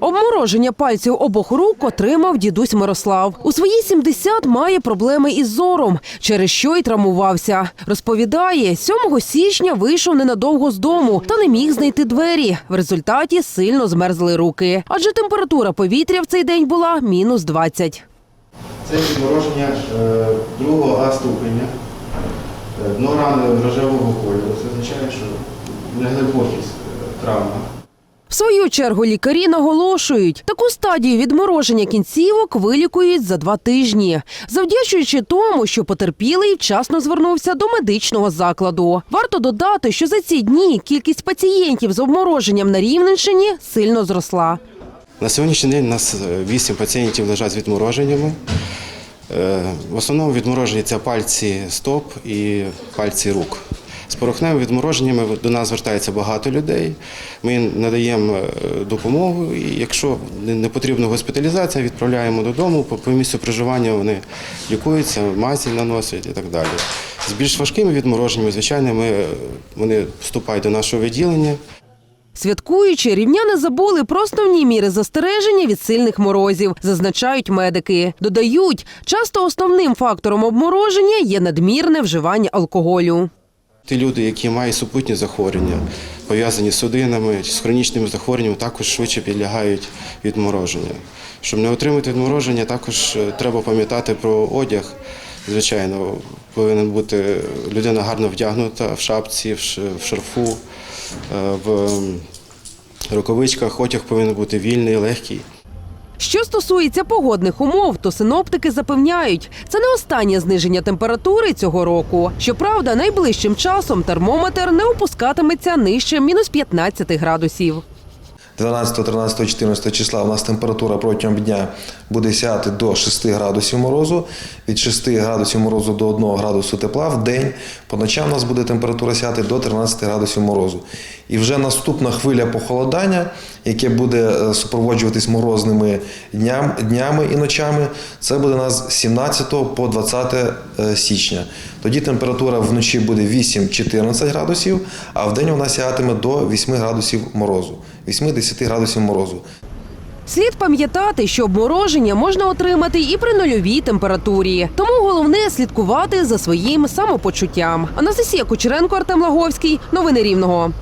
Обмороження пальців обох рук отримав дідусь Мирослав. У свої 70 має проблеми із зором, через що й травмувався. Розповідає, 7 січня вийшов ненадовго з дому та не міг знайти двері. В результаті сильно змерзли руки, адже температура повітря в цей день була мінус 20. Це відмороження е, другого ступеня. Е, Дно рани рожевого кольору. Це означає, що неглибокість е, травма. В свою чергу лікарі наголошують, таку стадію відмороження кінцівок вилікують за два тижні, завдячуючи тому, що потерпілий вчасно звернувся до медичного закладу. Варто додати, що за ці дні кількість пацієнтів з обмороженням на Рівненщині сильно зросла. На сьогоднішній день у нас 8 пацієнтів лежать з відмороженнями. Е, В основному відморожені це пальці стоп і пальці рук. З порохневими відмороженнями до нас звертається багато людей. Ми надаємо е, допомогу, і якщо не потрібна госпіталізація, відправляємо додому. По, по місцю проживання вони лікуються, мазі наносять і так далі. З більш важкими відмороженнями, звичайно, ми, е, вони вступають до нашого відділення. Святкуючи, рівняни забули про основні міри застереження від сильних морозів, зазначають медики. Додають, часто основним фактором обмороження є надмірне вживання алкоголю. Ті люди, які мають супутні захворювання, пов'язані з судинами чи з хронічними захворюваннями, також швидше підлягають відмороженню. Щоб не отримати відмороження, також е, треба пам'ятати про одяг. Звичайно, повинен бути людина гарно вдягнута в шапці, в шарфу, е, в рукавичках. Одяг повинен бути вільний, легкий. Що стосується погодних умов, то синоптики запевняють, це не останнє зниження температури цього року. Щоправда, найближчим часом термометр не опускатиметься нижче мінус 15 градусів. 12, 13, 14 числа у нас температура протягом дня буде сягати до 6 градусів морозу, від 6 градусів морозу до 1 градусу тепла в день. По ночам у нас буде температура сягати до 13 градусів морозу. І вже наступна хвиля похолодання, яке буде е, супроводжуватись морозними дням, днями і ночами, це буде у нас з 17 по 20 е, січня. Тоді температура вночі буде 8-14 градусів, а в день вона сягатиме до 8 градусів морозу. 8-10 градусів морозу. Слід пам'ятати, що обмороження можна отримати і при нульовій температурі. Тому головне слідкувати за своїм самопочуттям. Анастасія Кучеренко, Артем Лаговський. Новини Рівного.